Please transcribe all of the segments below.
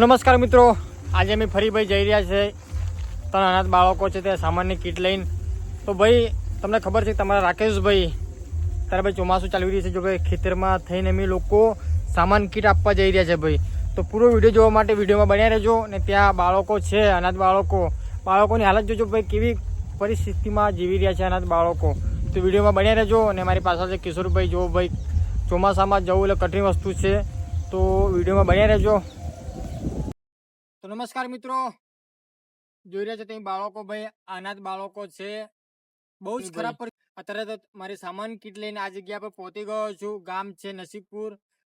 નમસ્કાર મિત્રો, આજે અમે ફરી ભાઈ જઈ રહ્યા છે. ત્રણ અનાથ બાળકો છે, તે સામાનની કીટ લઈને. તો ભાઈ, તમને ખબર છે તમારા રાકેશભાઈ ત્યારે ભાઈ ચોમાસું ચાલી રહ્યું છે. જો ભાઈ, ખેતરમાં થઈને અમે લોકો સામાન કીટ આપવા જઈ રહ્યા છે ભાઈ. તો પૂરો વીડિયો જોવા માટે વિડીયોમાં બન્યા રહેજો ને ત્યાં બાળકો છે, અનાથ બાળકો. બાળકોની હાલત જોજો ભાઈ, કેવી પરિસ્થિતિમાં જીવી રહ્યા છે અનાથ બાળકો. તો વિડીયોમાં બન્યા રહેજો અને મારી પાછળ છે કિશોરભાઈ. જો ભાઈ, ચોમાસામાં જવું એટલે કઠિન વસ્તુ છે. તો વિડીયોમાં બન્યા રહેજો. તો નમસ્કાર મિત્રો. જોઈ રહ્યા છો તમે બાળકો ભાઈ અનાથ બાળકો છે. બહુ જ ખરાબ અત્યારે તો મારી સામાન કીટ લઈને આ જગ્યા પર પહોંચી ગયો છું. ગામ છે નસીબપુર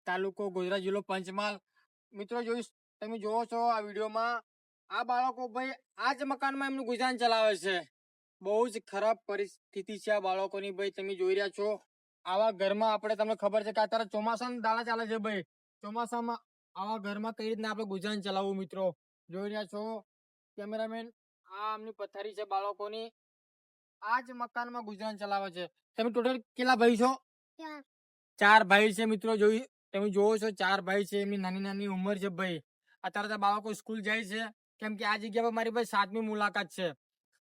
તાલુકો ગુજરાત જિલ્લો પંચમહાલ. મિત્રો જોઈ તમે જોવો છો આ વિડીયોમાં આ બાળકો ભાઈ આ જ મકાનમાં એમનું ગુજરાન ચલાવે છે. બહુ જ ખરાબ પરિસ્થિતિ છે આ બાળકોની ભાઈ તમે જોઈ રહ્યા છો. આવા ઘરમાં આપણે તમને ખબર છે કે અત્યારે ચોમાસાના દાડા ચાલે છે ભાઈ. ચોમાસામાં આવા ઘરમાં કઈ રીતના આપણે ગુજરાન ચલાવવું મિત્રો? જોઈ રહ્યા છો કેમેરામેન આ આમની પથારી છે બાળકોની. આ જ મકાનમાં ગુજરાન ચલાવે છે. તમે ટોટલ કેટલા ભાઈ છો? ચાર. ભાઈ છે મિત્રો જોઈ તમે જોવો છો ચાર ભાઈ છે એમની નાની નાની ઉંમર છે ભાઈ. અત્યારે તો બાળકો સ્કૂલ જાય છે. કેમ કે આ જગ્યા પર મારી ભાઈ સાતમી મુલાકાત છે.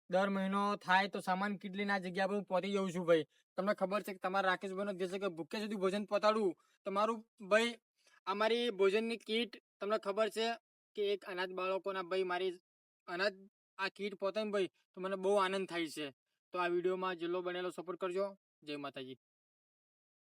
દર મહિનો થાય તો સામાન કીટ લઈને આ જગ્યા પર હું પહોંચી જાઉં છું ભાઈ. તમને ખબર છે કે તમારા રાકેશભાઈનો દેશ છે કે ભૂખ્યા સુધી ભોજન પહોંચાડવું તમારું ભાઈ અમારી ભોજનની કીટ તમને ખબર છે કે એક અનાથ બાળકોના ભાઈ મારી અનાજ આ કીટ પહોંચે ભાઈ, તો મને બહુ આનંદ થાય છે. તો આ વિડીયોમાં જેટલો બનેલો સપોર્ટ કરજો. જય માતાજી.